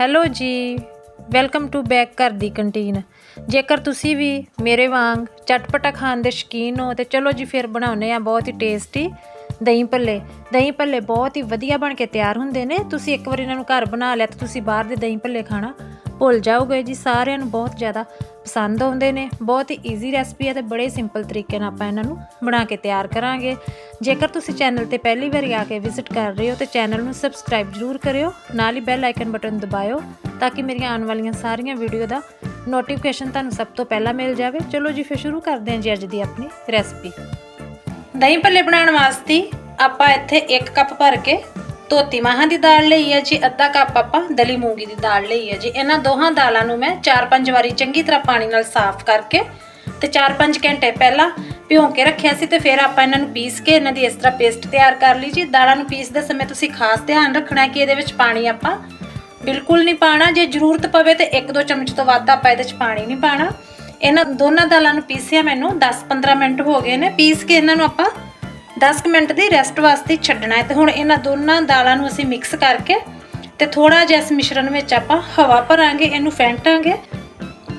Hello ਜੀ, welcome to back ਘਰ ਦੀ canteen. ਜੇਕਰ ਤੁਸੀਂ ਵੀ ਮੇਰੇ ਵਾਂਗ ਚਟਪਟਾ ਖਾਣ ਦੇ ਸ਼ੌਕੀਨ ਹੋ, ਤੇ ਚਲੋ ਜੀ ਫਿਰ ਬਣਾਉਨੇ ਆ ਬਹੁਤ ਹੀ ਟੇਸਟੀ ਦਹੀਂ ਭੱਲੇ। ਦਹੀਂ ਭੱਲੇ ਬਹੁਤ ਹੀ ਵਧੀਆ ਬਣ ਕੇ ਤਿਆਰ ਹੁੰਦੇ ਨੇ। ਤੁਸੀਂ ਇੱਕ ਵਾਰ ਇਹਨਾਂ ਨੂੰ ਘਰ ਬਣਾ ਲਿਆ, ਤਾਂ ਤੁਸੀਂ ਬਾਹਰ ਦੇ ਦਹੀਂ ਭੱਲੇ ਖਾਣਾ ਭੁੱਲ ਜਾਓਗੇ ਜੀ, ਸਾਰਿਆਂ ਨੂੰ ਬਹੁਤ ਜ਼ਿਆਦਾ ਪਸੰਦ ਆਉਂਦੇ ਨੇ। ਬਹੁਤ ਹੀ ਈਜ਼ੀ ਰੈਸਪੀ ਹੈ ਤੇ ਬੜੇ ਸਿੰਪਲ ਤਰੀਕੇ ਨਾਲ ਆਪਾਂ ਇਹਨਾਂ ਨੂੰ ਬਣਾ ਕੇ ਤਿਆਰ ਕਰਾਂਗੇ। ਜੇਕਰ ਤੁਸੀਂ ਚੈਨਲ ਤੇ ਪਹਿਲੀ ਵਾਰੀ ਆ ਕੇ ਵਿਜ਼ਿਟ ਕਰ ਰਹੇ ਹੋ ਤੇ ਚੈਨਲ ਨੂੰ ਸਬਸਕ੍ਰਾਈਬ ਜ਼ਰੂਰ ਕਰਿਓ, ਨਾਲ ਹੀ ਬੈਲ ਆਈਕਨ ਬਟਨ ਦਬਾਇਓ, ਤਾਂ ਕਿ ਮੇਰੀਆਂ ਆਉਣ ਵਾਲੀਆਂ ਸਾਰੀਆਂ ਵੀਡੀਓ ਦਾ ਨੋਟੀਫਿਕੇਸ਼ਨ ਤੁਹਾਨੂੰ ਸਭ ਤੋਂ ਪਹਿਲਾਂ ਮਿਲ ਜਾਵੇ। ਚਲੋ ਜੀ, ਫਿਰ ਸ਼ੁਰੂ ਕਰਦੇ ਹਾਂ ਜੀ ਅੱਜ ਦੀ ਆਪਣੀ ਰੈਸਪੀ ਦਹੀਂ ਭੱਲੇ ਬਣਾਉਣ ਵਾਸਤੇ ਆਪਾਂ ਇੱਥੇ 1 ਕੱਪ ਭਰ ਕੇ ਧੋਤੀ ਮਾਹਾਂ ਦੀ ਦਾਲ ਲਈ ਹੈ ਜੀ, ਅੱਧਾ ਕੱਪ ਆਪਾਂ ਦਲੀ ਮੂੰਗੀ ਦੀ ਦਾਲ ਲਈ ਹੈ ਜੀ। ਇਹਨਾਂ ਦੋਹਾਂ ਦਾਲਾਂ ਨੂੰ ਮੈਂ 4-5 ਵਾਰੀ ਚੰਗੀ ਤਰ੍ਹਾਂ ਪਾਣੀ ਨਾਲ ਸਾਫ਼ ਕਰਕੇ ਤੇ 4-5 ਘੰਟੇ ਪਹਿਲਾਂ ਭਿਉਂ ਕੇ ਰੱਖਿਆ ਸੀ ਤੇ ਫਿਰ ਆਪਾਂ ਇਹਨਾਂ ਨੂੰ ਪੀਸ ਕੇ ਇਹਨਾਂ ਦੀ ਇਸ ਤਰ੍ਹਾਂ ਪੇਸਟ ਤਿਆਰ ਕਰ ਲਈ ਜੀ। ਦਾਲਾਂ ਨੂੰ ਪੀਸਦੇ ਸਮੇਂ ਤੁਸੀਂ ਖਾਸ ਧਿਆਨ ਰੱਖਣਾ ਕਿ ਇਹਦੇ ਵਿੱਚ ਪਾਣੀ ਆਪਾਂ ਬਿਲਕੁਲ ਨਹੀਂ ਪਾਣਾ ਜੇ ਜ਼ਰੂਰਤ ਪਵੇ ਤੇ 1-2 ਚਮਚ ਤੋਂ ਵੱਧ ਆਪਾਂ ਇਹਦੇ ਵਿੱਚ ਪਾਣੀ ਨਹੀਂ ਪਾਣਾ ਇਹਨਾਂ ਦੋਨਾਂ ਦਾਲਾਂ ਨੂੰ ਪੀਸਿਆ ਮੈਨੂੰ 10-15 ਮਿੰਟ ਹੋ ਗਏ ਨੇ। ਪੀਸ ਕੇ ਇਹਨਾਂ ਨੂੰ ਆਪਾਂ 10 ਕੁ ਮਿੰਟ ਦੀ ਰੈਸਟ ਵਾਸਤੇ ਛੱਡਣਾ ਹੈ ਤੇ ਹੁਣ ਇਹਨਾਂ ਦੋਨਾਂ ਦਾਲਾਂ ਨੂੰ ਅਸੀਂ ਮਿਕਸ ਕਰਕੇ ਤੇ ਥੋੜਾ ਜਿਹਾ ਇਸ ਮਿਸ਼ਰਣ ਵਿੱਚ ਆਪਾਂ ਹਵਾ ਭਰਾਂਗੇ, ਇਹਨੂੰ ਫੈਂਟਾਂਗੇ।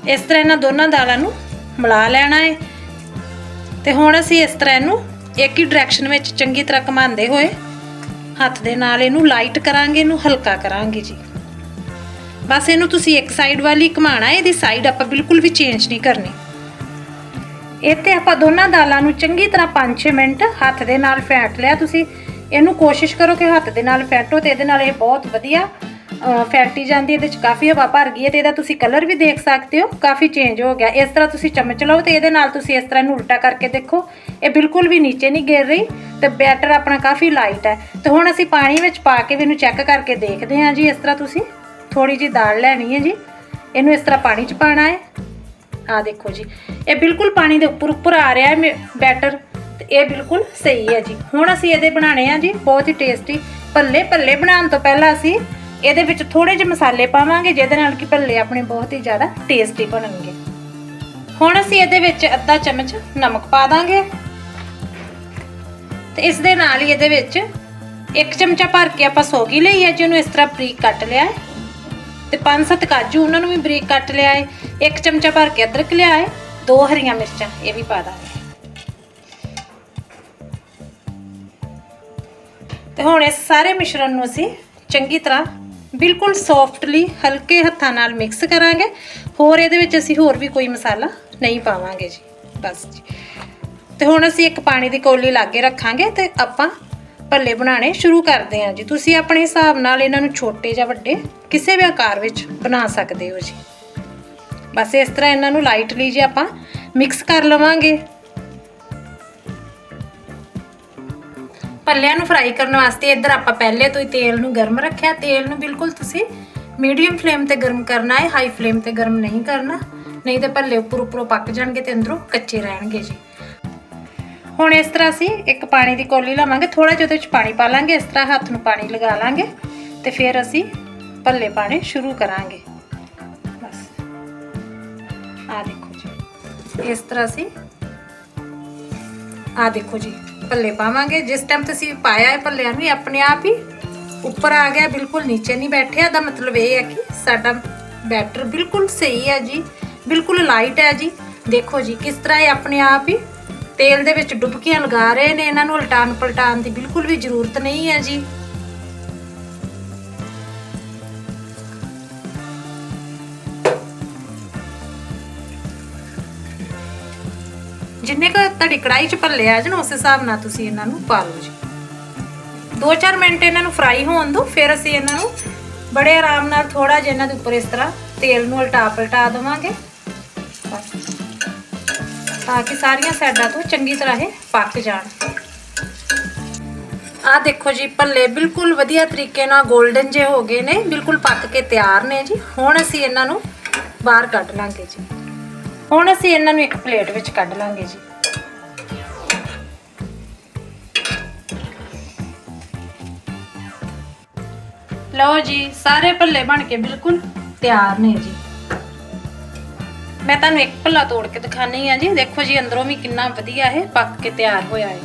ਇਸ ਤਰ੍ਹਾਂ ਇਹਨਾਂ ਦੋਨਾਂ ਦਾਲਾਂ ਨੂੰ ਮਿਲਾ ਲੈਣਾ ਹੈ। ਤੇ ਹੁਣ ਅਸੀਂ ਇਸ ਤਰ੍ਹਾਂ ਇਹਨੂੰ ਇੱਕ ਹੀ ਡਾਇਰੈਕਸ਼ਨ ਵਿੱਚ ਚੰਗੀ ਤਰ੍ਹਾਂ ਘੁਮਾਉਂਦੇ ਹੋਏ ਹੱਥ ਦੇ ਨਾਲ ਇਹਨੂੰ ਲਾਈਟ ਕਰਾਂਗੇ, ਇਹਨੂੰ ਹਲਕਾ ਕਰਾਂਗੇ ਜੀ। ਬਸ ਇਹਨੂੰ ਤੁਸੀਂ ਇੱਕ ਸਾਈਡ ਵਾਲੀ ਘੁਮਾਣਾ ਹੈ ਇਹਦੀ ਸਾਈਡ ਆਪਾਂ ਬਿਲਕੁਲ ਵੀ ਚੇਂਜ ਨਹੀਂ ਕਰਨੀ। ਇੱਥੇ ਆਪਾਂ ਦੋਨਾਂ ਦਾਲਾਂ ਨੂੰ ਚੰਗੀ ਤਰ੍ਹਾਂ 5-6 ਮਿੰਟ ਹੱਥ ਦੇ ਨਾਲ ਫੈਂਟ ਲਿਆ ਤੁਸੀਂ। ਇਹਨੂੰ ਕੋਸ਼ਿਸ਼ ਕਰੋ ਕਿ ਹੱਥ ਦੇ ਨਾਲ ਫੈਂਟੋ ਤੇ ਇਹਦੇ ਨਾਲ ਇਹ ਬਹੁਤ ਵਧੀਆ ਅ, ਫੈਂਟੀ ਜਾਂਦੀ ਇਹਦੇ ਚ ਕਾਫੀ ਹਵਾ ਭਰ ਗਈ ਹੈ ਤੇ ਇਹਦਾ ਤੁਸੀਂ ਕਲਰ ਵੀ ਦੇਖ ਸਕਦੇ ਹੋ। ਕਾਫੀ ਚੇਂਜ ਹੋ ਗਿਆ। ਇਸ ਤਰ੍ਹਾਂ ਤੁਸੀਂ ਚਮਚ ਲਓ ਤੇ ਇਹਦੇ ਨਾਲ ਤੁਸੀਂ ਇਸ ਤਰ੍ਹਾਂ ਇਹਨੂੰ ਉਲਟਾ ਕਰਕੇ ਦੇਖੋ। ਇਹ ਬਿਲਕੁਲ ਵੀ ਨੀਚੇ ਨਹੀਂ ਗਿਰ ਰਹੀ ਤੇ ਬੈਟਰ ਆਪਣਾ ਕਾਫੀ ਲਾਈਟ ਹੈ। ਤੇ ਹੁਣ ਅਸੀਂ ਪਾਣੀ ਵਿੱਚ ਪਾ ਕੇ ਵੀ ਇਹਨੂੰ ਚੈੱਕ ਕਰਕੇ ਦੇਖਦੇ ਹਾਂ ਜੀ। ਇਸ ਤਰ੍ਹਾਂ ਤੁਸੀਂ ਥੋੜੀ ਜੀ ਦਾਲ ਲੈਣੀ ਹੈ ਜੀ। ਇਹਨੂੰ ਇਸ ਤਰ੍ਹਾਂ ਪਾਣੀ 'ਚ ਪਾਣਾ ਹੈ। ਆ ਦੇਖੋ ਜੀ। ਇਹ ਬਿਲਕੁਲ ਪਾਣੀ ਦੇ ਉੱਪਰ ਉੱਪਰ ਆ ਰਿਹਾ ਹੈ ਬੈਟਰ। ਤੇ ਇਹ ਬਿਲਕੁਲ ਸਹੀ ਹੈ ਜੀ। ਹੁਣ ਅਸੀਂ ਇਹਦੇ ਬਣਾਣੇ ਆ ਜੀ, ਬਹੁਤ ਹੀ ਟੇਸਟੀ ਭੱਲੇ ਭੱਲੇ ਬਣਾਉਣ ਤੋਂ ਪਹਿਲਾਂ ਅਸੀਂ ਇਹਦੇ ਵਿੱਚ ਥੋੜੇ ਜਿਹੇ ਮਸਾਲੇ ਪਾਵਾਂਗੇ, ਜਿਹਦੇ ਨਾਲ ਕਿ ਭੱਲੇ ਆਪਣੇ ਬਹੁਤ ਹੀ ਜ਼ਿਆਦਾ ਟੇਸਟੀ ਬਣਨਗੇ। ਹੁਣ ਅਸੀਂ ਇਹਦੇ ਵਿੱਚ ਅੱਧਾ ਚਮਚ ਨਮਕ ਪਾ ਦਾਂਗੇ। ਤੇ ਇਸ ਦੇ ਨਾਲ ਹੀ ਇਹਦੇ ਵਿੱਚ ਇੱਕ ਚਮਚਾ ਭਰ ਕੇ ਆਪਾਂ ਸੋਗੀ ਲਈ ਹੈ, ਜਿਹਨੂੰ ਇਸ ਤਰ੍ਹਾਂ ਬਰੀਕ ਕੱਟ ਲਿਆ ਹੈ। ਤੇ ਪੰਜ ਸੱਤ ਕਾਜੂ, ਉਹਨਾਂ ਨੂੰ ਵੀ ਬਰੀਕ ਕੱਟ ਲਿਆ ਹੈ। ਇੱਕ ਚਮਚਾ ਭਰ ਕੇ ਅਦਰਕ ਲਿਆ ਹੈ ਦੋ ਹਰੀਆਂ ਮਿਰਚਾਂ, ਇਹ ਵੀ ਪਾ ਦਾਂਗੇ ਤੇ ਹੁਣ ਇਸ ਸਾਰੇ ਮਿਸ਼ਰਣ ਨੂੰ ਅਸੀਂ ਚੰਗੀ ਤਰ੍ਹਾਂ ਬਿਲਕੁਲ ਸੌਫਟਲੀ ਹਲਕੇ ਹੱਥਾਂ ਨਾਲ ਮਿਕਸ ਕਰਾਂਗੇ। ਹੋਰ ਇਹਦੇ ਵਿੱਚ ਅਸੀਂ ਹੋਰ ਵੀ ਕੋਈ ਮਸਾਲਾ ਨਹੀਂ ਪਾਵਾਂਗੇ ਜੀ, ਬਸ ਜੀ। ਤੇ ਹੁਣ ਅਸੀਂ ਇੱਕ ਪਾਣੀ ਦੀ ਕੌਲੀ ਲਾਗੇ ਰੱਖਾਂਗੇ ਤੇ ਆਪਾਂ ਭੱਲੇ ਬਣਾਉਣੇ ਸ਼ੁਰੂ ਕਰਦੇ ਹਾਂ ਜੀ। ਤੁਸੀਂ ਆਪਣੇ ਹਿਸਾਬ ਨਾਲ ਇਹਨਾਂ ਨੂੰ ਛੋਟੇ ਜਾਂ ਵੱਡੇ ਕਿਸੇ ਵੀ ਆਕਾਰ ਵਿੱਚ ਬਣਾ ਸਕਦੇ ਹੋ ਜੀ। ਬਸ ਇਸ ਤਰ੍ਹਾਂ ਇਹਨਾਂ ਨੂੰ ਲਾਈਟਲੀ ਜੇ ਆਪਾਂ ਮਿਕਸ ਕਰ ਲਵਾਂਗੇ। ਭੱਲਿਆਂ ਨੂੰ ਫਰਾਈ ਕਰਨ ਵਾਸਤੇ ਇੱਧਰ ਆਪਾਂ ਪਹਿਲੇ ਤੋਂ ਹੀ ਤੇਲ ਨੂੰ ਗਰਮ ਰੱਖਿਆ। ਤੇਲ ਨੂੰ ਬਿਲਕੁਲ ਤੁਸੀਂ ਮੀਡੀਅਮ ਫਲੇਮ ਤੇ ਗਰਮ ਕਰਨਾ ਹੈ ਹਾਈ ਫਲੇਮ ਤੇ ਗਰਮ ਨਹੀਂ ਕਰਨਾ। ਨਹੀਂ ਤਾਂ ਭੱਲੇ ਉੱਪਰ ਉੱਪਰੋਂ ਪੱਕ ਜਾਣਗੇ ਤੇ ਅੰਦਰੋਂ ਕੱਚੇ ਰਹਿਣਗੇ ਜੀ। ਹੁਣ ਇਸ ਤਰ੍ਹਾਂ ਅਸੀਂ ਇੱਕ ਪਾਣੀ ਦੀ ਕੌਲੀ ਲਾਵਾਂਗੇ ਥੋੜਾ ਜਿਹਾ ਉਹਦੇ ਵਿੱਚ ਪਾਣੀ ਪਾ ਲਾਂਗੇ, ਇਸ ਤਰ੍ਹਾਂ ਹੱਥ ਨੂੰ ਪਾਣੀ ਲਗਾ ਲਾਂਗੇ ਤੇ ਫਿਰ ਅਸੀਂ ਭੱਲੇ ਪਾਣੇ ਸ਼ੁਰੂ ਕਰਾਂਗੇ। ਆ ਦੇਖੋ ਜੀ। ਇਸ ਤਰ੍ਹਾਂ ਅਸੀਂ ਆ ਦੇਖੋ ਜੀ ਭੱਲੇ ਪਾਵਾਂਗੇ। ਜਿਸ ਟਾਈਮ ਤੁਸੀਂ ਪਾਇਆ ਹੈ ਭੱਲਿਆਂ ਨੂੰ ਆਪਣੇ ਆਪ ਹੀ ਉੱਪਰ ਆ ਗਿਆ, ਬਿਲਕੁਲ ਨੀਚੇ ਨਹੀਂ ਬੈਠਿਆ। ਦਾ ਮਤਲਬ ਇਹ ਹੈ ਕਿ ਸਾਡਾ ਬੈਟਰ ਬਿਲਕੁਲ ਸਹੀ ਹੈ ਜੀ, ਬਿਲਕੁਲ ਲਾਈਟ ਹੈ ਜੀ। ਦੇਖੋ ਜੀ, ਕਿਸ ਤਰ੍ਹਾਂ ਇਹ ਆਪਣੇ ਆਪ ਹੀ ਤੇਲ ਦੇ ਵਿੱਚ ਡੁਬਕੀਆਂ ਲਗਾ ਰਹੇ ਨੇ। ਇਹਨਾਂ ਨੂੰ ਉਲਟਾਨ ਪਲਟਾਨ ਦੀ ਬਿਲਕੁਲ ਵੀ ਜ਼ਰੂਰਤ ਨਹੀਂ ਹੈ ਜੀ। ਜਿੰਨੇ ਕੁ ਤੁਹਾਡੀ ਕੜਾਈ 'ਚ ਭੱਲੇ ਆ ਜਾਣ, ਉਸ ਹਿਸਾਬ ਨਾਲ ਤੁਸੀਂ ਇਹਨਾਂ ਨੂੰ ਪਾ ਲਓ ਜੀ। 2-4 ਮਿੰਟ ਇਹਨਾਂ ਨੂੰ ਫਰਾਈ ਹੋਣ ਦਿਓ, ਫਿਰ ਅਸੀਂ ਇਹਨਾਂ ਨੂੰ ਬੜੇ ਆਰਾਮ ਨਾਲ ਥੋੜਾ ਜਿਹਾ ਇਹਨਾਂ ਦੇ ਉੱਪਰ ਇਸ ਤਰ੍ਹਾਂ ਤੇਲ ਨੂੰ ਉਲਟਾ ਪਲਟਾ ਦੇਵਾਂਗੇ। ਤਾਂ ਕਿ ਸਾਰੀਆਂ ਸਾਈਡਾਂ ਤੋਂ ਚੰਗੀ ਤਰ੍ਹਾਂ ਇਹ ਪੱਕ ਜਾਣ। ਆਹ ਦੇਖੋ ਜੀ, ਭੱਲੇ ਬਿਲਕੁਲ ਵਧੀਆ ਤਰੀਕੇ ਨਾਲ 골ਡਨ ਜੇ ਹੋ ਗਏ ਨੇ, ਬਿਲਕੁਲ ਪੱਕ ਕੇ ਤਿਆਰ ਨੇ ਜੀ। ਹੁਣ ਅਸੀਂ ਇਹਨਾਂ ਨੂੰ ਬਾਹਰ ਕੱਢ ਲਾਂਗੇ ਜੀ। ਹੁਣ ਅਸੀਂ ਇਹਨਾਂ ਨੂੰ ਇੱਕ ਪਲੇਟ ਵਿੱਚ ਕੱਢ ਲਾਂਗੇ ਜੀ। ਲਓ ਜੀ, ਸਾਰੇ ਭੱਲੇ ਬਣ ਕੇ ਬਿਲਕੁਲ ਤਿਆਰ ਨੇ ਜੀ। ਮੈਂ ਤੁਹਾਨੂੰ ਇੱਕ ਭੱਲਾ ਤੋੜ ਕੇ ਦਿਖਾਣੀ ਆ ਜੀ। ਦੇਖੋ ਜੀ, ਅੰਦਰੋਂ ਵੀ ਕਿੰਨਾ ਵਧੀਆ ਇਹ ਪੱਕ ਕੇ ਤਿਆਰ ਹੋਇਆ ਹੈ।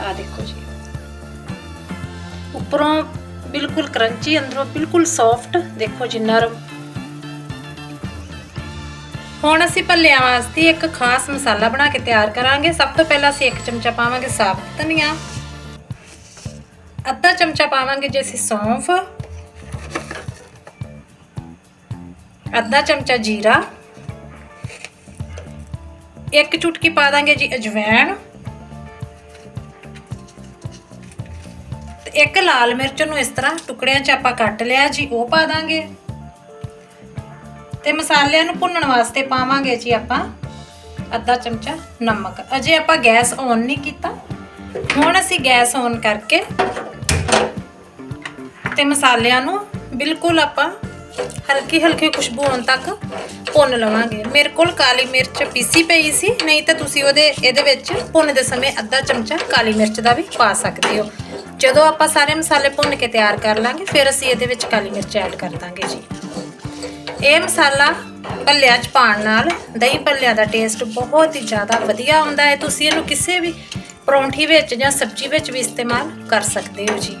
ਆ ਦੇਖੋ ਜੀ। ਉੱਪਰੋਂ ਬਿਲਕੁਲ ਕਰੰਚੀ, ਅੰਦਰੋਂ ਬਿਲਕੁਲ ਸੌਫਟ ਦੇਖੋ ਜੀ, ਨਰਮ। ਹੁਣ ਅਸੀਂ ਭੱਲਿਆਂ ਵਾਸਤੇ ਇੱਕ ਖਾਸ ਮਸਾਲਾ ਬਣਾ ਕੇ ਤਿਆਰ ਕਰਾਂਗੇ। ਸਭ ਤੋਂ ਪਹਿਲਾਂ ਅਸੀਂ ਇੱਕ ਚਮਚਾ ਪਾਵਾਂਗੇ ਸਾਬਤ ਧਨੀਆ। ਅੱਧਾ ਚਮਚਾ ਪਾਵਾਂਗੇ ਜੀ ਅਸੀਂ ਸੌਂਫ। ਅੱਧਾ ਚਮਚਾ ਜੀਰਾ। ਇੱਕ ਚੁਟਕੀ ਪਾ ਦਾਂਗੇ ਜੀ ਅਜਵਾਇਣ ਤੇ ਇੱਕ ਲਾਲ ਮਿਰਚ ਨੂੰ ਇਸ ਤਰ੍ਹਾਂ ਟੁਕੜਿਆਂ 'ਚ ਆਪਾਂ ਕੱਟ ਲਿਆ ਜੀ, ਉਹ ਪਾ ਦਾਂਗੇ। ਤੇ ਮਸਾਲਿਆਂ ਨੂੰ ਭੁੰਨਣ ਵਾਸਤੇ ਪਾਵਾਂਗੇ ਜੀ ਆਪਾਂ ਅੱਧਾ ਚਮਚਾ ਨਮਕ। ਅਜੇ ਆਪਾਂ ਗੈਸ ਔਨ ਨਹੀਂ ਕੀਤਾ। ਹੁਣ ਅਸੀਂ ਗੈਸ ਔਨ ਕਰਕੇ ਤੇ ਮਸਾਲਿਆਂ ਨੂੰ ਬਿਲਕੁਲ ਆਪਾਂ ਹਲਕੀ ਹਲਕੀ ਖੁਸ਼ਬੂ ਆਉਣ ਤੱਕ ਭੁੰਨ ਲਵਾਂਗੇ। ਮੇਰੇ ਕੋਲ ਕਾਲੀ ਮਿਰਚ ਪੀਸੀ ਪਈ ਸੀ, ਨਹੀਂ ਤਾਂ ਤੁਸੀਂ ਉਹਦੇ, ਇਹਦੇ ਵਿੱਚ ਭੁੰਨਦੇ ਸਮੇਂ ਅੱਧਾ ਚਮਚਾ ਕਾਲੀ ਮਿਰਚ ਦਾ ਵੀ ਪਾ ਸਕਦੇ ਹੋ। ਜਦੋਂ ਆਪਾਂ ਸਾਰੇ ਮਸਾਲੇ ਭੁੰਨ ਕੇ ਤਿਆਰ ਕਰ ਲਾਂਗੇ, ਫਿਰ ਅਸੀਂ ਇਹਦੇ ਵਿੱਚ ਕਾਲੀ ਮਿਰਚ ਐਡ ਕਰ ਦਾਂਗੇ ਜੀ। ਇਹ ਮਸਾਲਾ ਭੱਲਿਆਂ 'ਚ ਪਾਉਣ ਨਾਲ ਦਹੀਂ ਭੱਲਿਆਂ ਦਾ ਟੇਸਟ ਬਹੁਤ ਹੀ ਜ਼ਿਆਦਾ ਵਧੀਆ ਆਉਂਦਾ ਹੈ। ਤੁਸੀਂ ਇਹਨੂੰ ਕਿਸੇ ਵੀ ਪਰੌਂਠੀ ਵਿੱਚ ਜਾਂ ਸਬਜ਼ੀ ਵਿੱਚ ਵੀ ਇਸਤੇਮਾਲ ਕਰ ਸਕਦੇ ਹੋ ਜੀ।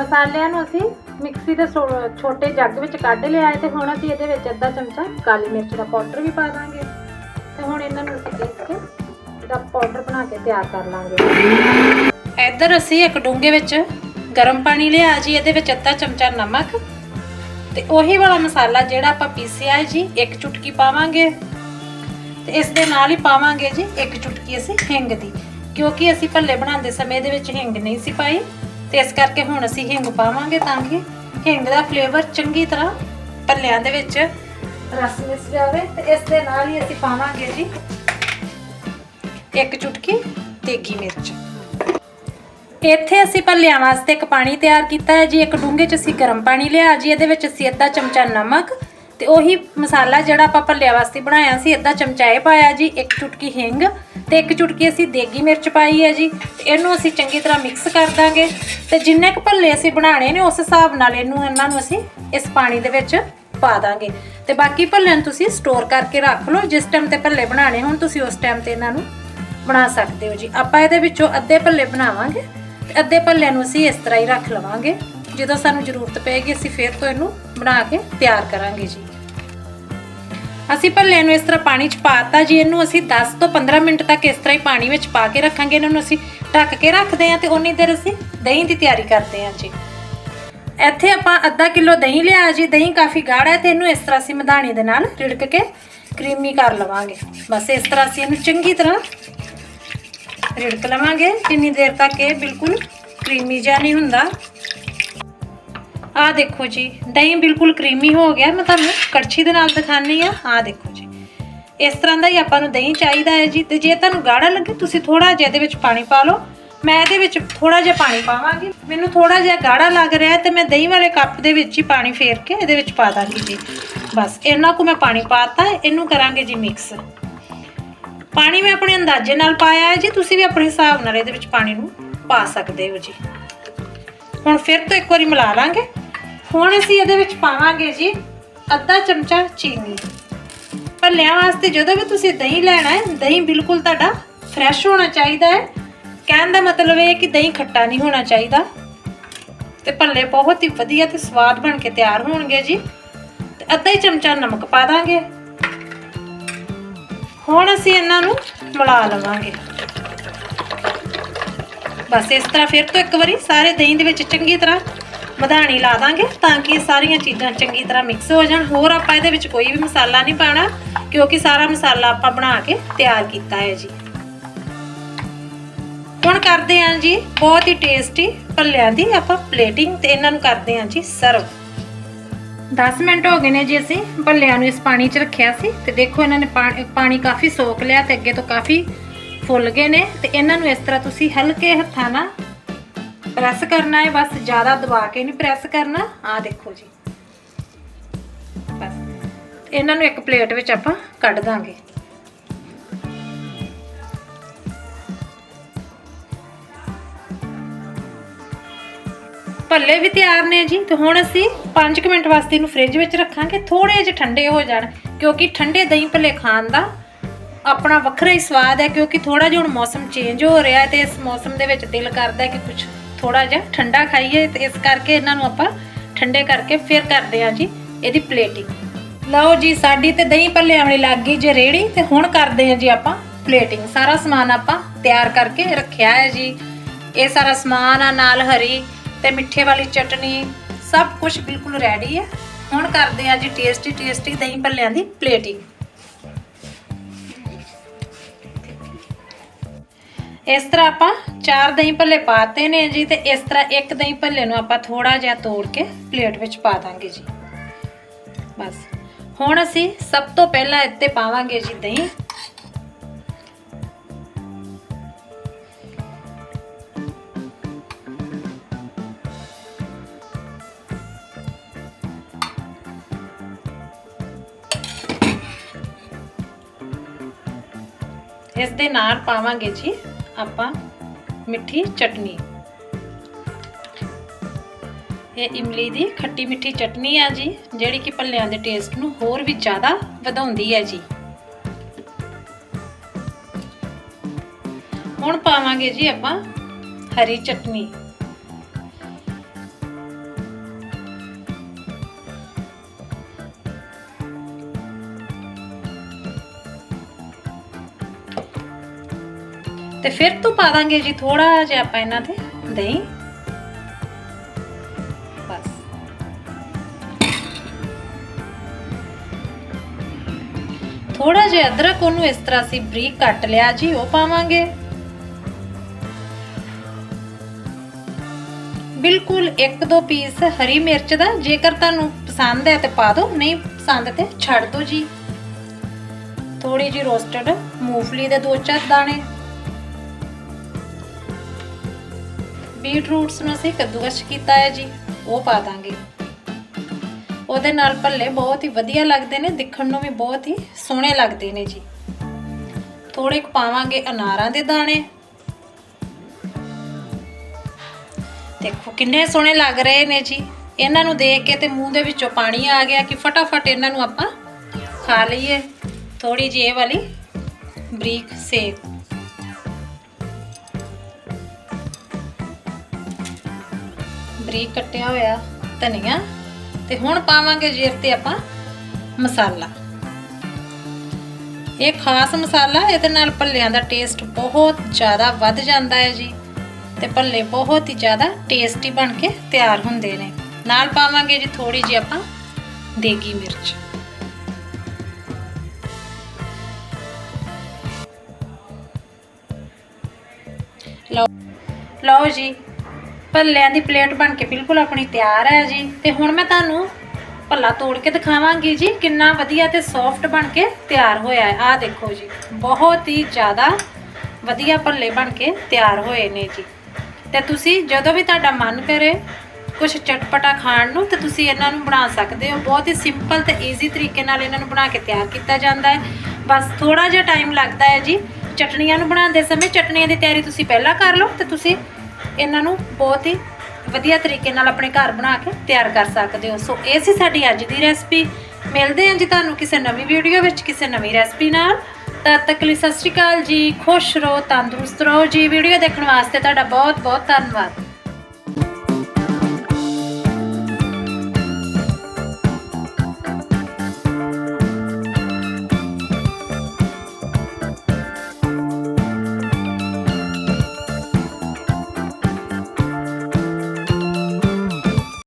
ਮਸਾਲਿਆਂ ਨੂੰ ਅਸੀਂ ਮਿਕਸੀ ਦੇ ਛੋ- ਛੋਟੇ ਜੱਗ ਵਿੱਚ ਕੱਢ ਲਿਆ ਹੈ ਤੇ ਹੁਣ ਅਸੀਂ ਇਹਦੇ ਵਿੱਚ ਅੱਧਾ ਚਮਚਾ ਕਾਲੀ ਮਿਰਚ ਦਾ ਪਾਊਡਰ ਵੀ ਪਾ ਦਾਂਗੇ। ਤੇ ਹੁਣ ਇਹਨਾਂ ਨੂੰ ਅਸੀਂ ਪੀਸ ਕੇ ਇਹਦਾ ਪਾਊਡਰ ਬਣਾ ਕੇ ਤਿਆਰ ਕਰ ਲਾਂਗੇ। ਇੱਧਰ ਅਸੀਂ ਇੱਕ ਡੂੰਘੇ ਵਿੱਚ ਗਰਮ ਪਾਣੀ ਲਿਆ ਜੀ, ਇਹਦੇ ਵਿੱਚ ਅੱਧਾ ਚਮਚਾ ਨਮਕ ਤੇ ਉਹੀ ਵਾਲਾ ਮਸਾਲਾ ਜਿਹੜਾ ਆਪਾਂ ਪੀਸਿਆ ਹੈ ਜੀ, ਇੱਕ ਚੁਟਕੀ ਪਾਵਾਂਗੇ। ਤੇ ਇਸ ਦੇ ਨਾਲ ਹੀ ਪਾਵਾਂਗੇ ਜੀ, ਇੱਕ ਚੁਟਕੀ ਅਸੀਂ ਹਿੰਗ ਦੀ, ਕਿਉਂਕਿ ਅਸੀਂ ਭੱਲੇ ਬਣਾਉਂਦੇ ਸਮੇਂ ਦੇ ਵਿੱਚ ਹਿੰਗ ਨਹੀਂ ਸੀ ਪਾਈ। ਤੇ ਇਸ ਕਰਕੇ ਹੁਣ ਅਸੀਂ ਹਿੰਗ ਪਾਵਾਂਗੇ ਤਾਂ ਕਿ ਹਿੰਗ ਦਾ ਫਲੇਵਰ ਚੰਗੀ ਤਰ੍ਹਾਂ ਭੱਲਿਆਂ ਦੇ ਵਿੱਚ ਰਸ ਮਿਸ ਜਾਵੇ ਤੇ ਇਸ ਦੇ ਨਾਲ ਹੀ ਅਸੀਂ ਪਾਵਾਂਗੇ ਜੀ ਇੱਕ ਚੁਟਕੀ ਦੇਗੀ ਮਿਰਚ। ਇੱਥੇ ਅਸੀਂ ਭੱਲਿਆਂ ਵਾਸਤੇ ਇੱਕ ਪਾਣੀ ਤਿਆਰ ਕੀਤਾ ਹੈ ਜੀ। ਇੱਕ ਡੂੰਘੇ 'ਚ ਅਸੀਂ ਗਰਮ ਪਾਣੀ ਲਿਆ ਜੀ। ਇਹਦੇ ਵਿੱਚ ਅਸੀਂ ਅੱਧਾ ਚਮਚਾ ਨਮਕ ਤੇ ਉਹੀ ਮਸਾਲਾ ਜਿਹੜਾ ਆਪਾਂ ਭੱਲਿਆਂ ਵਾਸਤੇ ਬਣਾਇਆ ਸੀ, ਅੱਧਾ ਚਮਚਾ ਇਹ ਪਾਇਆ ਜੀ, ਇੱਕ ਚੁਟਕੀ ਹਿੰਗ ਤੇ ਇੱਕ ਚੁਟਕੀ ਅਸੀਂ ਦੇਗੀ ਮਿਰਚ ਪਾਈ ਹੈ ਜੀ ਇਹਨੂੰ ਅਸੀਂ ਚੰਗੀ ਤਰ੍ਹਾਂ ਮਿਕਸ ਕਰ ਦਾਂਗੇ। ਤੇ ਜਿੰਨੇ ਕੁ ਭੱਲੇ ਅਸੀਂ ਬਣਾਣੇ ਨੇ, ਉਸ ਹਿਸਾਬ ਨਾਲ ਇਹਨੂੰ ਇਹਨਾਂ ਨੂੰ ਅਸੀਂ ਇਸ ਪਾਣੀ ਦੇ ਵਿੱਚ ਪਾ ਦਾਂਗੇ। ਤੇ ਬਾਕੀ ਭੱਲਿਆਂ ਨੂੰ ਤੁਸੀਂ ਸਟੋਰ ਕਰਕੇ ਰੱਖ ਲਓ, ਜਿਸ ਟਾਈਮ ਤੇ ਭੱਲੇ ਬਣਾਣੇ ਹੋਣ, ਤੁਸੀਂ ਉਸ ਟਾਈਮ ਤੇ ਇਹਨਾਂ ਨੂੰ ਬਣਾ ਸਕਦੇ ਹੋ ਜੀ। ਆਪਾਂ ਇਹਦੇ ਵਿੱਚੋਂ ਅੱਧੇ ਭੱਲੇ ਬਣਾਵਾਂਗੇ, ਤੇ ਅੱਧੇ ਭੱਲਿਆਂ ਨੂੰ ਅਸੀਂ ਇਸ ਤਰ੍ਹਾਂ ਹੀ ਰੱਖ ਲਵਾਂਗੇ। ਜਦੋਂ ਸਾਨੂੰ ਜ਼ਰੂਰਤ ਪਏਗੀ, ਅਸੀਂ ਫਿਰ ਤੋਂ ਇਹਨੂੰ ਬਣਾ ਕੇ ਤਿਆਰ ਕਰਾਂਗੇ ਜੀ। ਅਸੀਂ ਭੱਲਿਆਂ ਨੂੰ ਇਸ ਤਰ੍ਹਾਂ ਪਾਣੀ 'ਚ ਪਾਤਾ ਜੀ, ਇਹਨੂੰ ਅਸੀਂ 10 ਤੋਂ 15 ਮਿੰਟ ਤੱਕ ਇਸ ਤਰ੍ਹਾਂ ਹੀ ਪਾਣੀ ਵਿੱਚ ਪਾ ਕੇ ਰੱਖਾਂਗੇ, ਇਹਨਾਂ ਨੂੰ ਅਸੀਂ ਢੱਕ ਕੇ ਰੱਖਦੇ ਹਾਂ ਤੇ ਉਨੀ ਦੇਰ ਅਸੀਂ ਦਹੀਂ ਦੀ ਤਿਆਰੀ ਕਰਦੇ ਹਾਂ ਜੀ। ਇੱਥੇ ਆਪਾਂ ਅੱਧਾ ਕਿਲੋ ਦਹੀਂ ਲਿਆ ਜੀ, ਦਹੀਂ ਕਾਫੀ ਗਾੜਾ ਹੈ ਤੇ ਇਹਨੂੰ ਇਸ ਤਰ੍ਹਾਂ ਅਸੀਂ ਮਧਾਣੀ ਦੇ ਨਾਲ ਰਿੜਕ ਕੇ ਕਰੀਮੀ ਕਰ ਲਵਾਂਗੇ। ਬਸ ਇਸ ਤਰ੍ਹਾਂ ਅਸੀਂ ਇਹਨੂੰ ਚੰਗੀ ਤਰ੍ਹਾਂ ਰਿੜਕ ਲਵਾਂਗੇ, ਜਿੰਨੀ ਦੇਰ ਤੱਕ ਇਹ ਬਿਲਕੁਲ ਕਰੀਮੀ ਜਿਹਾ ਨਹੀਂ ਹੁੰਦਾ। ਆਹ ਦੇਖੋ ਜੀ, ਦਹੀਂ ਬਿਲਕੁਲ ਕਰੀਮੀ ਹੋ ਗਿਆ, ਮੈਂ ਤੁਹਾਨੂੰ ਕੜਛੀ ਦੇ ਨਾਲ ਦਿਖਾਣੀ ਆ ਆਹ ਦੇਖੋ ਜੀ। ਇਸ ਤਰ੍ਹਾਂ ਦਾ ਹੀ ਆਪਾਂ ਨੂੰ ਦਹੀਂ ਚਾਹੀਦਾ ਹੈ ਜੀ, ਤੇ ਜੇ ਤੁਹਾਨੂੰ ਗਾੜਾ ਲੱਗੇ, ਤੁਸੀਂ ਥੋੜਾ ਜਿਹਾ ਇਹਦੇ ਵਿੱਚ ਪਾਣੀ ਪਾ ਲਓ। ਮੈਂ ਇਹਦੇ ਵਿੱਚ ਥੋੜਾ ਜਿਹਾ ਪਾਣੀ ਪਾਵਾਂਗੀ। ਮੈਨੂੰ ਥੋੜਾ ਜਿਹਾ ਗਾੜਾ ਲੱਗ ਰਿਹਾ ਹੈ, ਤੇ ਮੈਂ ਦਹੀਂ ਵਾਲੇ ਕੱਪ ਦੇ ਵਿੱਚ ਹੀ ਪਾਣੀ ਫੇਰ ਕੇ ਇਹਦੇ ਵਿੱਚ ਪਾ ਦਾਂਗੀ ਜੀ। ਬਸ ਇਹਨਾਂ ਕੁ ਮੈਂ ਪਾਣੀ ਪਾਤਾ ਇਹਨੂੰ ਕਰਾਂਗੇ ਜੀ ਮਿਕਸ ਪਾਣੀ ਮੈਂ ਆਪਣੇ ਅੰਦਾਜ਼ੇ ਨਾਲ ਪਾਇਆ ਹੈ ਜੀ, ਤੁਸੀਂ ਵੀ ਆਪਣੇ ਹਿਸਾਬ ਨਾਲ ਇਹਦੇ ਵਿੱਚ ਪਾਣੀ ਨੂੰ ਪਾ ਸਕਦੇ ਹੋ ਜੀ। ਹੁਣ ਫਿਰ ਤੋਂ ਇੱਕ ਵਾਰੀ ਮਿਲਾ ਲਾਂਗੇ। ਹੁਣ ਅਸੀਂ ਇਹਦੇ ਵਿੱਚ ਪਾਵਾਂਗੇ ਜੀ ਅੱਧਾ ਚਮਚਾ ਚੀਨੀ। ਭੱਲਿਆਂ ਵਾਸਤੇ ਜਦੋਂ ਵੀ ਤੁਸੀਂ ਦਹੀਂ ਲੈਣਾ ਹੈ, ਦਹੀਂ ਬਿਲਕੁਲ ਤੁਹਾਡਾ ਫਰੈਸ਼ ਹੋਣਾ ਚਾਹੀਦਾ ਹੈ। ਕਹਿਣ ਦਾ ਮਤਲਬ ਇਹ ਹੈ ਕਿ ਦਹੀਂ ਖੱਟਾ ਨਹੀਂ ਹੋਣਾ ਚਾਹੀਦਾ। ਤੇ ਭੱਲੇ ਬਹੁਤ ਹੀ ਵਧੀਆ ਤੇ ਸਵਾਦ ਬਣ ਕੇ ਤਿਆਰ ਹੋਣਗੇ ਜੀ। ਤੇ ਅੱਧਾ ਹੀ ਚਮਚਾ ਨਮਕ ਪਾ ਦਾਂਗੇ। ਹੁਣ ਅਸੀਂ ਇਹਨਾਂ ਨੂੰ ਮਿਲਾ ਲਵਾਂਗੇ। ਬਸ ਇਸ ਤਰ੍ਹਾਂ ਫਿਰ ਤੋਂ ਇੱਕ ਵਾਰੀ ਸਾਰੇ ਦਹੀਂ ਦੇ ਵਿੱਚ ਚੰਗੀ ਤਰ੍ਹਾਂ ਵਧਾਣੀ ਲਾ ਦਾਂਗੇ ਤਾਂ ਕਿ ਇਹ ਸਾਰੀਆਂ ਚੀਜ਼ਾਂ ਚੰਗੀ ਤਰ੍ਹਾਂ ਮਿਕਸ ਹੋ ਜਾਣ। ਹੋਰ ਆਪਾਂ ਇਹਦੇ ਵਿੱਚ ਕੋਈ ਵੀ ਮਸਾਲਾ ਨਹੀਂ ਪਾਉਣਾ, ਕਿਉਂਕਿ ਸਾਰਾ ਮਸਾਲਾ ਆਪਾਂ ਬਣਾ ਕੇ ਤਿਆਰ ਕੀਤਾ ਹੈ ਜੀ। ਹੁਣ ਕਰਦੇ ਹਾਂ ਜੀ, ਬਹੁਤ ਹੀ ਟੇਸਟੀ ਭੱਲਿਆਂ ਦੀ ਆਪਾਂ ਪਲੇਟਿੰਗ ਤੇ ਇਹਨਾਂ ਨੂੰ ਕਰਦੇ ਹਾਂ ਜੀ ਸਰਵ 10 ਮਿੰਟ ਹੋ ਗਏ ਨੇ ਜੀ ਅਸੀਂ ਭੱਲਿਆਂ ਨੂੰ ਇਸ ਪਾਣੀ 'ਚ ਰੱਖਿਆ ਸੀ ਤੇ ਦੇਖੋ ਇਹਨਾਂ ਨੇ ਪਾਣੀ- ਪਾਣੀ ਕਾਫੀ ਸੋਖ ਲਿਆ ਤੇ ਅੱਗੇ ਤੋਂ ਕਾਫੀ ਫੁੱਲ ਗਏ ਨੇ ਤੇ ਇਹਨਾਂ ਨੂੰ ਇਸ ਤਰ੍ਹਾਂ ਤੁਸੀਂ ਹਲਕੇ ਹੱਥਾਂ ਨਾਲ ਪ੍ਰੈਸ ਕਰਨਾ ਹੈ, ਬਸ ਜ਼ਿਆਦਾ ਦਬਾ ਕੇ ਨਹੀਂ ਪ੍ਰੈਸ ਕਰਨਾ। ਆ ਦੇਖੋ ਜੀ। ਬਸ। ਇਹਨਾਂ ਨੂੰ ਇੱਕ ਪਲੇਟ ਵਿੱਚ ਆਪਾਂ ਕੱਢ ਦਾਂਗੇ। ਭੱਲੇ ਵੀ ਤਿਆਰ ਨੇ ਜੀ, ਤੇ ਹੁਣ ਅਸੀਂ 5 ਮਿੰਟ ਵਾਸਤੇ ਇਹਨੂੰ ਫ੍ਰਿਜ ਵਿੱਚ ਰੱਖਾਂਗੇ। ਥੋੜੇ ਜਿਹੇ ਠੰਡੇ ਹੋ ਜਾਣ, ਕਿਉਂਕਿ ਠੰਡੇ ਦਹੀਂ ਭੱਲੇ ਖਾਣ ਦਾ ਆਪਣਾ ਵੱਖਰਾ ਹੀ ਸਵਾਦ ਹੈ, ਕਿਉਂਕਿ ਥੋੜਾ ਜਿਹਾ ਹੁਣ ਮੌਸਮ ਚੇਂਜ ਹੋ ਰਿਹਾ ਹੈ ਤੇ ਇਸ ਮੌਸਮ ਦੇ ਵਿੱਚ ਦਿਲ ਕਰਦਾ ਹੈ ਕਿ ਕੁਝ ਥੋੜਾ ਜਿਹਾ ਠੰਡਾ ਖਾਈਏ ਤੇ ਇਸ ਕਰਕੇ ਇਹਨਾਂ ਨੂੰ ਆਪਾਂ ਠੰਡੇ ਕਰਕੇ ਫਿਰ ਕਰਦੇ ਹਾਂ ਜੀ ਇਹਦੀ ਪਲੇਟਿੰਗ ਲਓ ਜੀ, ਸਾਡੀ ਤੇ ਦਹੀਂ ਭੱਲਿਆਂ ਵਾਲੀ ਲੱਗ ਗਈ ਜੇ ਰੇੜੀ ਤੇ ਹੁਣ ਕਰਦੇ ਹਾਂ ਜੀ ਆਪਾਂ ਪਲੇਟਿੰਗ ਸਾਰਾ ਸਮਾਨ ਆਪਾਂ ਤਿਆਰ ਕਰਕੇ ਰੱਖਿਆ ਹੈ ਜੀ। ਇਹ ਸਾਰਾ ਸਮਾਨ ਆ, ਨਾਲ ਹਰੀ ਤੇ ਮਿੱਠੇ ਵਾਲੀ ਚਟਨੀ, ਸਭ ਕੁਝ ਬਿਲਕੁਲ ਰੈਡੀ ਹੈ। ਹੁਣ ਕਰਦੇ ਹਾਂ ਜੀ ਟੇਸਟੀ ਟੇਸਟੀ ਦਹੀਂ ਭੱਲਿਆਂ ਦੀ ਪਲੇਟਿੰਗ ਇਸ ਤਰ੍ਹਾਂ ਆਪਾਂ ਚਾਰ ਦਹੀਂ ਭੱਲੇ ਪਾਤੇ ਨੇ ਜੀ ਤੇ ਇਸ ਤਰ੍ਹਾਂ ਇੱਕ ਦਹੀਂ ਭੱਲੇ ਨੂੰ ਆਪਾਂ ਥੋੜਾ ਜਿਹਾ ਤੋੜ ਕੇ ਪਲੇਟ ਵਿੱਚ ਪਾ ਦਾਂਗੇ ਜੀ। ਬਸ। ਹੁਣ ਅਸੀਂ ਸਭ ਤੋਂ ਪਹਿਲਾਂ ਇੱਥੇ ਪਾਵਾਂਗੇ ਜੀ ਦਹੀਂ। ਇਸ ਦੇ ਨਾਲ ਪਾਵਾਂਗੇ ਜੀ ਆਪਾਂ ਮਿੱਠੀ ਚਟਨੀ। ਇਹ ਇਮਲੀ ਦੀ ਖੱਟੀ ਮਿੱਠੀ ਚਟਨੀ ਆ ਜੀ, ਜਿਹੜੀ ਕਿ ਭੱਲਿਆਂ ਦੇ ਟੇਸਟ ਨੂੰ ਹੋਰ ਵੀ ਜ਼ਿਆਦਾ ਵਧਾਉਂਦੀ ਹੈ ਜੀ। ਹੁਣ ਪਾਵਾਂਗੇ ਜੀ ਆਪਾਂ ਹਰੀ ਚਟਨੀ। ਤੇ ਫਿਰ ਤੋਂ ਪਾ ਦਾਂਗੇ ਜੀ ਥੋੜਾ ਜਿਹਾ ਆਪਾਂ ਇਹਨਾਂ ਤੇ ਦਹੀਂ। ਬਸ। ਥੋੜਾ ਜਿਹਾ ਅਦਰਕ ਉਹਨੂੰ ਇਸ ਤਰ੍ਹਾਂ ਅਸੀਂ ਬਰੀਕ ਕੱਟ ਲਿਆ ਜੀ, ਉਹ ਪਾਵਾਂਗੇ। ਬਿਲਕੁਲ ਇੱਕ ਦੋ ਪੀਸ ਹਰੀ ਮਿਰਚ ਦਾ, ਜੇਕਰ ਤੁਹਾਨੂੰ ਪਸੰਦ ਹੈ ਤੇ ਪਾ ਦਿਓ, ਨਹੀਂ ਪਸੰਦ ਤੇ ਛੱਡ ਦਿਓ ਜੀ। ਥੋੜੀ ਜੀ ਰੋਸਟਡ ਮੂੰਗਫਲੀ ਦੇ ਦੋ ਚਾਰ ਦਾਣੇ। ਬੀਟਰੂਟਸ ਨੂੰ ਅਸੀਂ ਕੱਦੂਕਸ਼ ਕੀਤਾ ਹੈ ਜੀ, ਉਹ ਪਾ ਦਾਂਗੇ। ਉਹਦੇ ਨਾਲ ਭੱਲੇ ਬਹੁਤ ਹੀ ਵਧੀਆ ਲੱਗਦੇ ਨੇ, ਦਿਖਣ ਨੂੰ ਵੀ ਬਹੁਤ ਹੀ ਸੋਹਣੇ ਲੱਗਦੇ ਨੇ ਜੀ। ਥੋੜੇ ਕੁ ਪਾਵਾਂਗੇ ਅਨਾਰਾਂ ਦੇ ਦਾਣੇ। ਦੇਖੋ ਕਿੰਨੇ ਸੋਹਣੇ ਲੱਗ ਰਹੇ ਨੇ ਜੀ। ਇਹਨਾਂ ਨੂੰ ਦੇਖ ਕੇ ਤੇ ਮੂੰਹ ਦੇ ਵਿੱਚੋਂ ਪਾਣੀ ਆ ਗਿਆ ਕਿ ਫਟਾਫਟ ਇਹਨਾਂ ਨੂੰ ਆਪਾਂ ਖਾ ਲਈਏ। ਥੋੜੀ ਜਿਹੀ ਇਹ ਵਾਲੀ ਬਰੀਕ ਸੇਕ। ਬਰੀਕ ਕੱਟਿਆ ਹੋਇਆ ਧਨੀਆ ਤੇ ਹੁਣ ਪਾਵਾਂਗੇ ਜੀਰ ਤੇ ਆਪਾਂ ਮਸਾਲਾ। ਇਹ ਖਾਸ ਮਸਾਲਾ ਇਹਦੇ ਨਾਲ ਭੱਲਿਆਂ ਦਾ ਟੇਸਟ ਬਹੁਤ ਜ਼ਿਆਦਾ ਵੱਧ ਜਾਂਦਾ ਹੈ ਜੀ ਤੇ ਭੱਲੇ ਬਹੁਤ ਹੀ ਜ਼ਿਆਦਾ ਟੇਸਟੀ ਬਣ ਕੇ ਤਿਆਰ ਹੁੰਦੇ ਨੇ। ਨਾਲ ਪਾਵਾਂਗੇ ਜੀ ਥੋੜੀ ਜਿਹੀ ਆਪਾਂ ਦੇਗੀ ਮਿਰਚ। ਲਓ ਲਓ ਜੀ ਭੱਲਿਆਂ ਦੀ ਪਲੇਟ ਬਣ ਕੇ ਬਿਲਕੁਲ ਆਪਣੀ ਤਿਆਰ ਹੈ ਜੀ। ਤੇ ਹੁਣ ਮੈਂ ਤੁਹਾਨੂੰ ਭੱਲਾ ਤੋੜ ਕੇ ਦਿਖਾਵਾਂਗੀ ਜੀ, ਕਿੰਨਾ ਵਧੀਆ ਤੇ ਸੌਫਟ ਬਣ ਕੇ ਤਿਆਰ ਹੋਇਆ ਹੈ। ਆਹ ਦੇਖੋ ਜੀ, ਬਹੁਤ ਹੀ ਜ਼ਿਆਦਾ ਵਧੀਆ ਭੱਲੇ ਬਣ ਕੇ ਤਿਆਰ ਹੋਏ ਨੇ ਜੀ। ਤੇ ਤੁਸੀਂ ਜਦੋਂ ਵੀ ਤੁਹਾਡਾ ਮਨ ਕਰੇ ਕੁਝ ਚਟਪਟਾ ਖਾਣ ਨੂੰ, ਤੇ ਤੁਸੀਂ ਇਹਨਾਂ ਨੂੰ ਬਣਾ ਸਕਦੇ ਹੋ। ਬਹੁਤ ਹੀ ਸਿੰਪਲ ਤੇ ਈਜ਼ੀ ਤਰੀਕੇ ਨਾਲ ਇਹਨਾਂ ਨੂੰ ਬਣਾ ਕੇ ਤਿਆਰ ਕੀਤਾ ਜਾਂਦਾ ਹੈ। ਬਸ ਥੋੜਾ ਜਿਹਾ ਟਾਈਮ ਲੱਗਦਾ ਹੈ ਜੀ। ਚਟਨੀਆਂ ਨੂੰ ਬਣਾਉਂਦੇ ਸਮੇਂ ਚਟਨੀਆਂ ਦੀ ਤਿਆਰੀ ਤੁਸੀਂ ਪਹਿਲਾਂ ਕਰ ਲਓ, ਤੇ ਤੁਸੀਂ ਇਹਨਾਂ ਨੂੰ ਬਹੁਤ ਹੀ ਵਧੀਆ ਤਰੀਕੇ ਨਾਲ ਆਪਣੇ ਘਰ ਬਣਾ ਕੇ ਤਿਆਰ ਕਰ ਸਕਦੇ ਹੋ। ਸੋ ਇਹ ਸੀ ਸਾਡੀ ਅੱਜ ਦੀ ਰੈਸਪੀ ਮਿਲਦੇ ਹਾਂ ਜੀ ਤੁਹਾਨੂੰ ਕਿਸੇ ਨਵੀਂ ਵੀਡੀਓ ਵਿੱਚ, ਕਿਸੇ ਨਵੀਂ ਰੈਸਪੀ ਨਾਲ। ਤਦ ਤੱਕ ਲਈ ਸਤਿ ਸ਼੍ਰੀ ਅਕਾਲ ਜੀ। ਖੁਸ਼ ਰਹੋ, ਤੰਦਰੁਸਤ ਰਹੋ ਜੀ। ਵੀਡੀਓ ਦੇਖਣ ਵਾਸਤੇ ਤੁਹਾਡਾ ਬਹੁਤ ਬਹੁਤ ਧੰਨਵਾਦ।